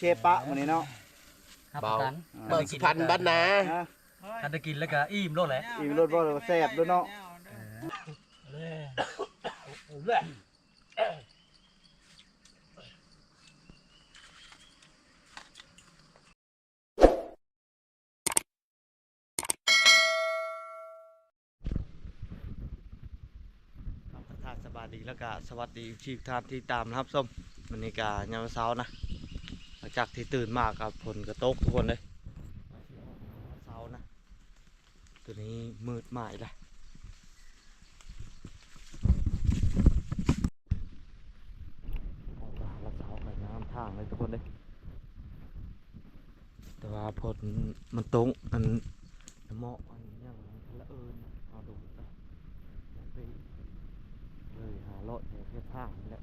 เชฟปะมื้อนี้เนาะเบาอ่าเบาสุพรรณบ้านนาฮะถ้าได้กินแล้วก็อิ่มโลดแหละอีกรถบ่ว่าแซ่บด้วยเนาะครับท่านสบายดีแล้วก็สวัสดีชีพท่านที่ตามนะครับส้มวันนี้ก็ยามเช้านะหลัง จากที่ตื่นมากกับฝนกระตกทุกคนเลยเช้านะ ตัวนี้มืดมากเลยออกมาแล้วเช้าไปน้ำทางเลยทุกคนเลยแต่ว่าฝนมันตกมันเหมาะอันยังละเอิญเอาดูไปไปเลยหาเลาะแถวเทียบข้างนี่แหละ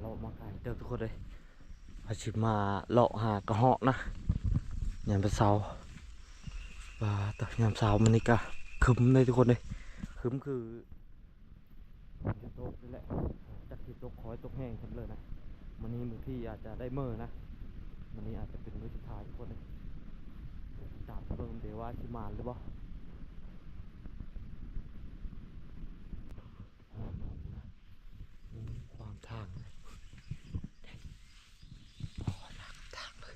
เลาะมาไกล เดิมทุกคนเลยอาชิมาเลาะหากระเหาะนะยามเป็นเสาว่าแต่ยามเสามันนี่ก็คึมเลยทุกคนเลยคึมคือจะตกนี่แหละจากที่ตกคอยตกแห้งขึ้นเลยนะมันนี้บางที่อาจจะได้เมื่อนะมันนี้อาจจะเป็นมือสุดท้ายทุกคนเลยตามเบิ่งเดี๋ยวว่าชิมานหรือเปล่าความทางเลยโอ้ยหลักทางเลย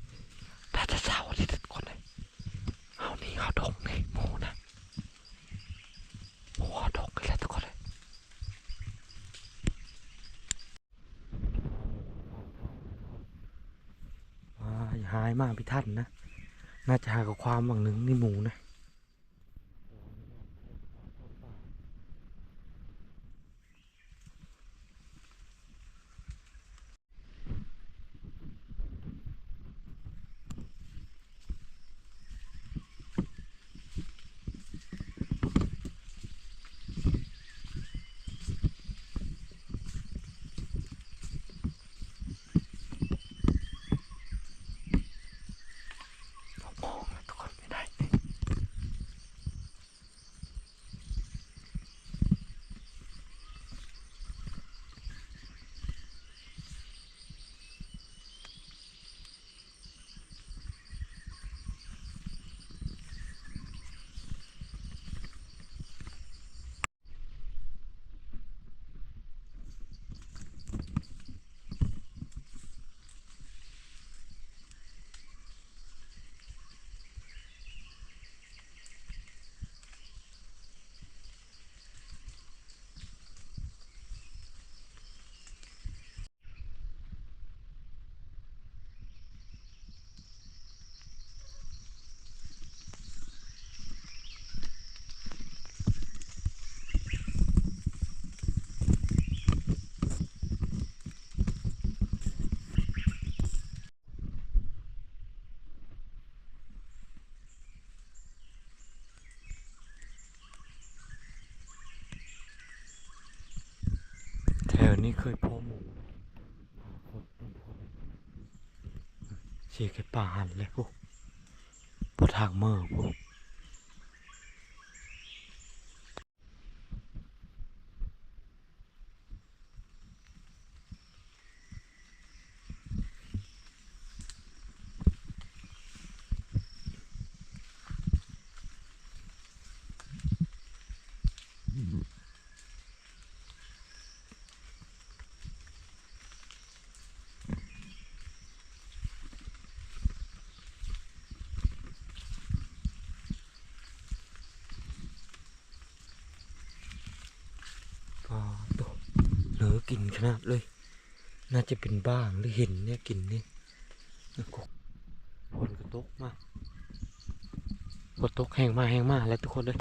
ถ้าจะเศร้าเลยทุกคนเลยเอานี่เอาดงนี่หมูนะ โอ้ดกกันแล้วทุกคนเลยว้าอย่าหายมาก พี่ท่านนะ น่าจะหากับความหวังหนึ่งนี่หมูนะ เรามองแล้วทุกคนไม่ได้นี่ แถวนี้เคยพบหมูเชียแค่ป่าหันเลยพวกปทางเมื่อพวกก็ตัวเหลือ กินขนาดเลย น่าจะเป็นบ้างหรือเห็นเนี่ยกินนี่กฝนก็ตกมากฝนตกแห้งมาแห้งมาแล้วทุกคนเลย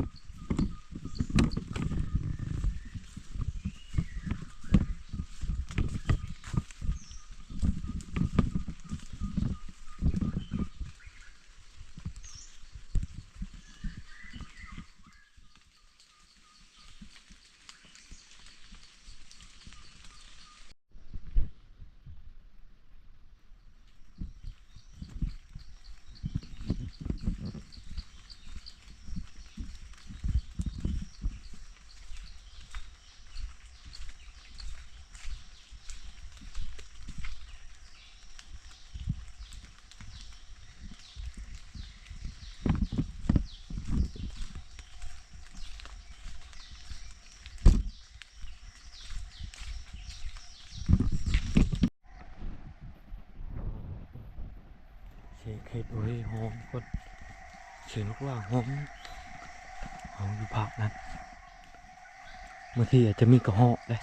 ห็ดโอ้ยหอมคนเสียงลูกว่าหอมหอมอยู่ภาคนั้นบางทีอาจจะมีกระหอกเลย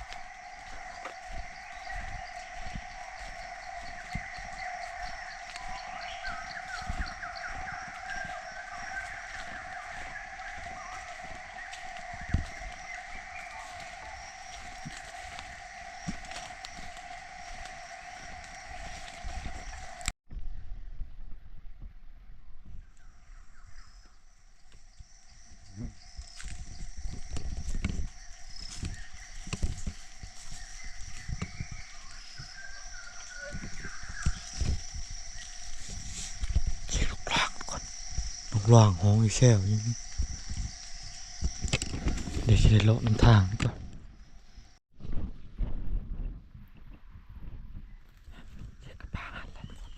เสียงลูกลางก่อน ล่างห้องอีแซวอยังนี้เดี๋ยวจะได้เลาะน้ำทางนี่ก่อนเสียงกระพานแล้วทุกคน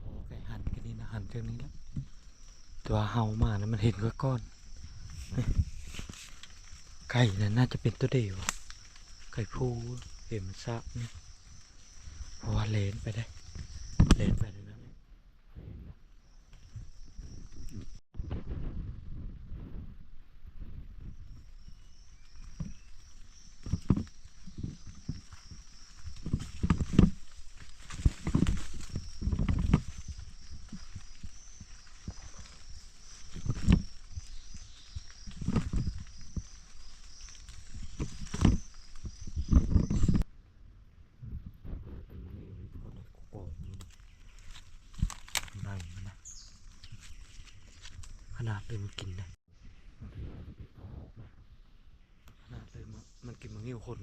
โอ้ไก่หันกันนี่นะหันเจอนี้แล้ว ตัวเฮามานะมันเห็นก้อนก้อนไก่น่ะน่าจะเป็นตัวเดียวไก่ผู้เห็นมันซับนี่เพราะว่าเลนไปได้ เลนไปเลยนะโอ้ยนั่งมันนะข นาดเลยมันกินได้ขนาดเลยมันมันกินมังงิ้วคน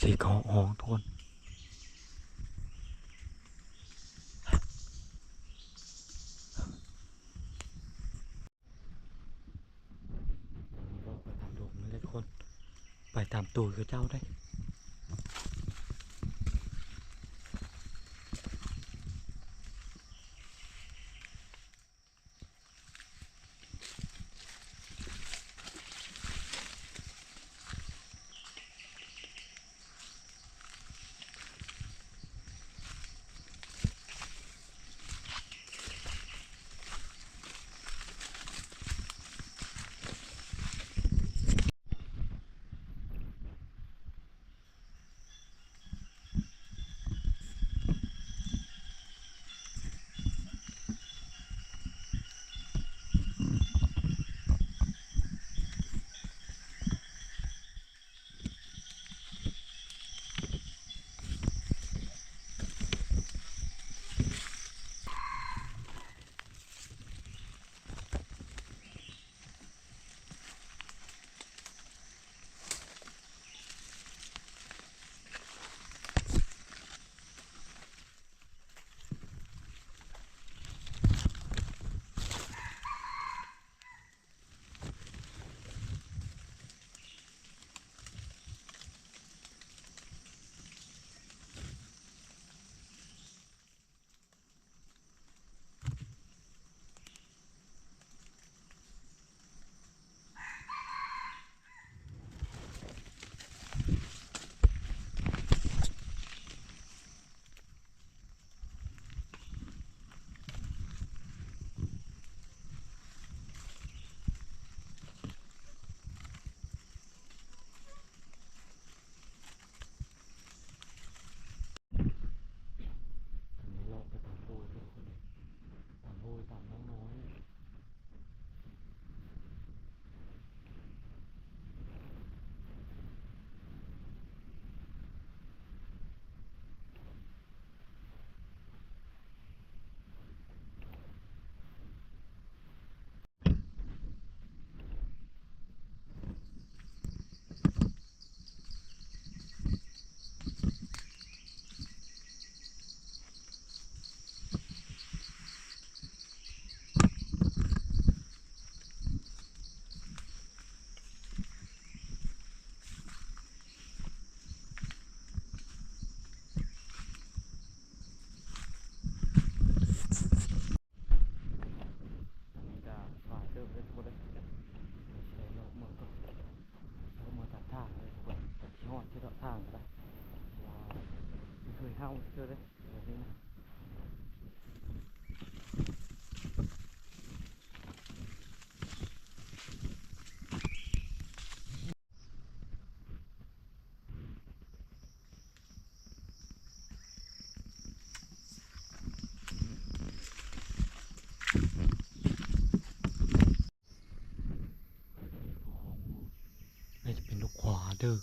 สีกองหองทุกคนไปตามดงนี่เลยทุกคนไปตามตัวกับเจ้าได้ เอาเจอเลยแบบนี้นะน่าจะเป็นลูกขวาเด้อ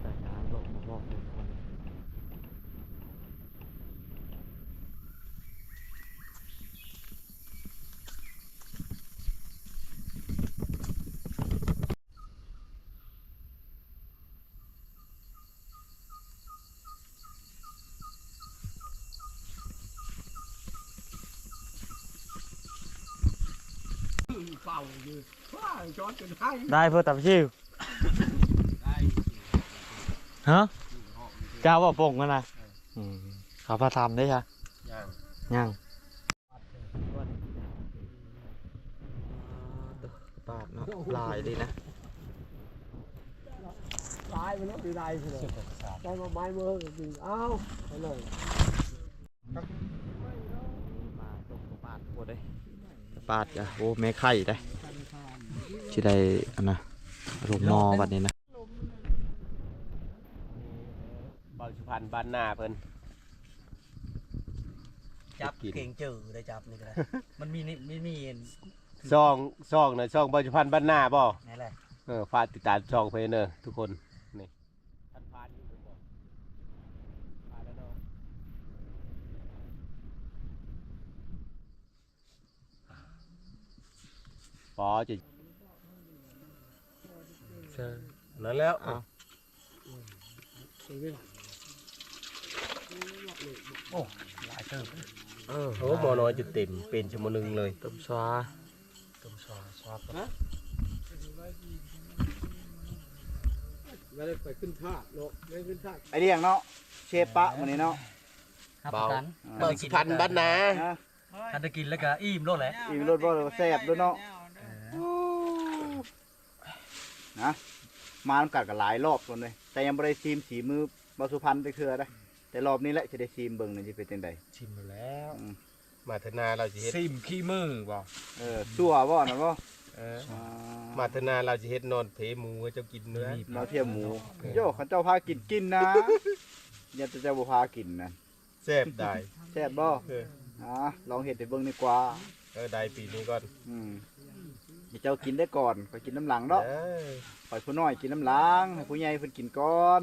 แต่งานลงมาบอกเลยคน ได้เพื่อตับชิวฮะเจ้าว่าปงกันนะอืมเขาพาทำได้ใช่ย่างยังปาดเนาะลายดีนะตายไปแล้วดีได้เลยได้มาไม้เมื่อกินเอ้าไปเลยมาตกปาดโคตรเลย ปาดจ้ะโอ้แม่ไข่ได้ที่ได้อันนะลงมอบัดนี้นะบางสุพรรณบ้านนาเพิ่นจับกินเก่งเจอได้จับนี่ก็ได้ มันมีนี่มีมีซองซองนะซองบางสุพรรณบ้านนาบ่นี่แหละเออฝากติดตามซองเพิ่นเนอะทุกคนนี่ท่านพานอยู่บ่พานแล้วเนาะ ปอจะนั่นแล้วอ้าวโอ้หลายเติมเออโอ้หมอน้อยจุดเต็มเป็นชั่วโมงหนึงเลยต้มซวาต้มซอสซอสไม่ได้ไปขึ้นท่าโลกไม่ขึ้นท่าไอเดียงเนาะเชฟปะวันนี้เนาะครับประกันบางสุพรรณบ้านนานะทันได้กินแล้วก็อิ่มโลดแหละอีกรถบ่แซ่บด้วยเนาะ นะมาทำกัดกันหลายรอบคนเลย แต่ยังบ่ได้ซีมสีมือบาสุพรรณไปคือได้ แต่รอบนี้แหละจะได้ซีมเบิ่งนี่จะเป็นจังไดชิมมาแล้วมาเถอะนาเราจะเฮ็ดซิมขี้มือบ่เออสั่วบ่นะบ่เอออ่ามาเถอะนาเราจะเฮ็ดนอนเพหมูให้เจ้ากินเนื้อเราเทียมหมูโยเขาเจ้าพากินกินนะอย่าแต่เจ้าบ่พากินนะแซ่บได้แซ่บบ่เอออ่าลองเฮ็ดให้เบิ่งดีกว่าเออได้ปีนี้ก่อนอืม ให้เจ้ากินได้ก่อนค่อยกินน้ำหลังเนาะเออปล่อยผู้น้อยกินน้ำล้างให้ผู้ใหญ่เพิ่นกินก่อน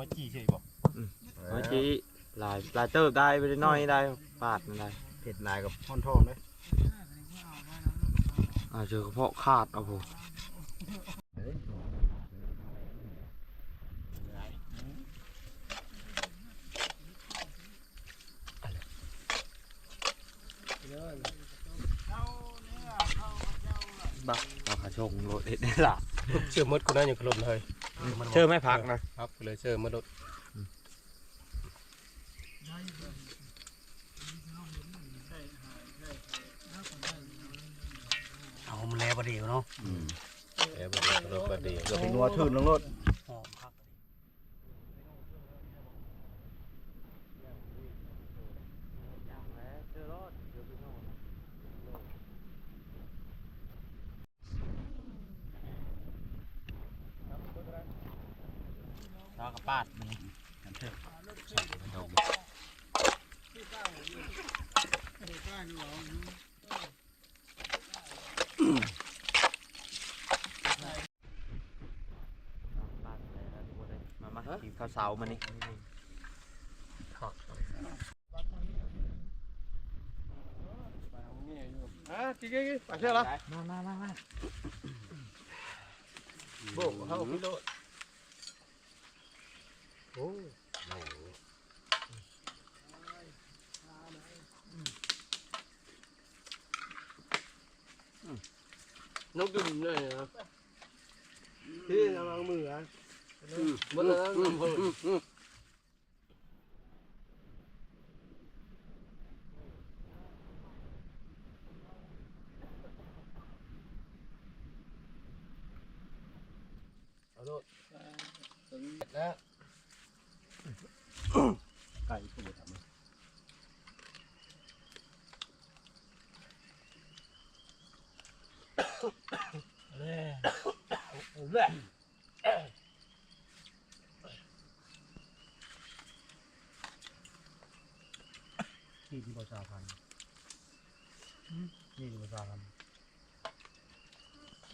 อยจีเฉยบ่เมื่อกี้ลายลายเติบได้ไปได้น้อยได้ปาดมันได้เผ็ดหลายกับพ่อนทองเลยอ่าเจอกระเพาะขาดเอาผมบักเอาขาชงโรดเด็ดได้ละเชื่อมดกูน่าอยู่ขลุ่นเลย เชื่อไม่พักนะครับเลยเชื่อมดดเอามันแล้วประเดี๋ยวเนาะเอ้บ่ได้รบดีเกือบเป็นนัวทื่นลงรถ หอมครับ ชากระปาดมันมามากินข้าวเสามานี่อะจริงๆไปเชื่อละมามามามาโบกเข้าพิโรด นกดุมเลยนะที่กำลังมืออะมันนะไก่กูทำ ที่ที่ประชาพันธ์นี่ที่ประชาพันธ์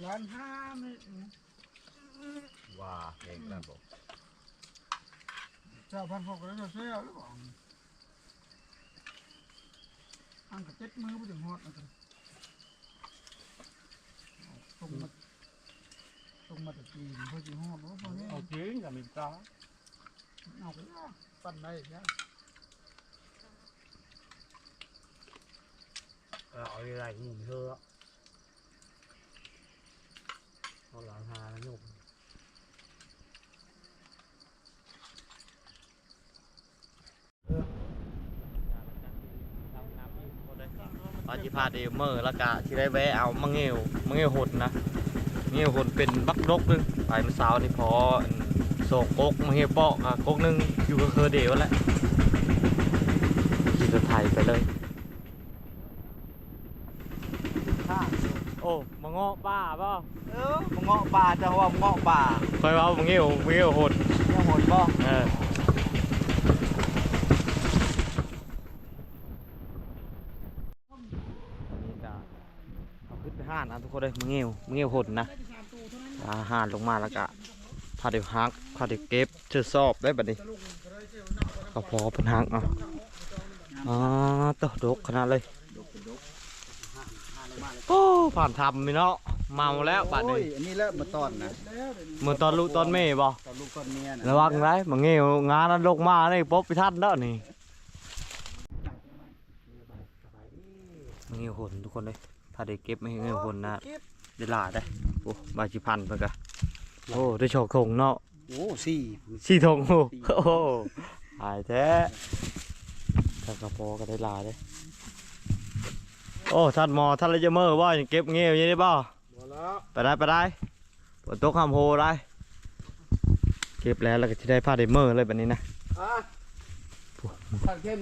ล้านห้าไม่ว่าเองนั่นบอกเจ้าพันหกแล้วจะเสียหรือเปล่าอันกับเจ็ดมือไปถึงหอดนะครับตรงมาตรง มาตะกี้เพื่อจะหอดเพราะพวกนี้เอาจริงกับมีกาเอาไปแล้วปั้นได้แล้วเอาอะไรหมุนเธอเอาหลังหาแล้วโยกปาจิพาเดเมอร์แล้วก็ที่ได้แวะเอามังเงวมังเงวหดนะมังเงวหดเป็นบักรกนึงไปเมื่อเช้านี่พอโศกกกมังเงวเปาะอะกกนึงอยู่กับเคอเดวแหล้วขี่รถไทยไปเลยโอ้มังเงาะป้าป่ะเออมึงเงาะป่าจะว่ามึงเงาะป่าคอยว่ามังเงวมังเงวหดเนี่ยหมดบ่เอออันนี้ก็เอาขึ้นไปห้านนะทุก คนเลยมังเงวมังเงวหดนะอาหารลงมาแล้วก็พาเดี๋ยวฮักพาเดี๋ยวเก็บเชื่อสอบได้บัดนี้ก็พอเพันฮักเอะอ๋อตัวดกขนาดเลยโอ้ผ่านทำมีเนาะเมาแล้วบัดโอ้นี้ยอันนี้แหละมาตอนนะเหมือนตอนลูกตอนเม่บ่ตอนลูกตอนเมียนะระวังไรมังเงี้ยวงานนั้นลงมานี่ป๊บไปทันแล้วนี่มังเงี้ยวหนทุกคนเลย ถ้าได้เก็บมังเงี้ยวหนนะได้หลายได้โอ้บาจิพันเพิ่นกะโอ้ได้โชคทงเนาะโอ้สี่สี่ทงโอ้โหหายแท้ถ้ากระพอก็ได้หลายเด้โอ้ท่านหมอท่านเลยจะเมื่อว่าเก็บเงี้ยวอยังได้บ่หมดแล้วไปได้ไปได้ฝนตกห้ามโหได้เก็บแล้วแล้วก็จะได้ผ้าไดเมอร์เลยแบบนี้นะอะตัดเข้ม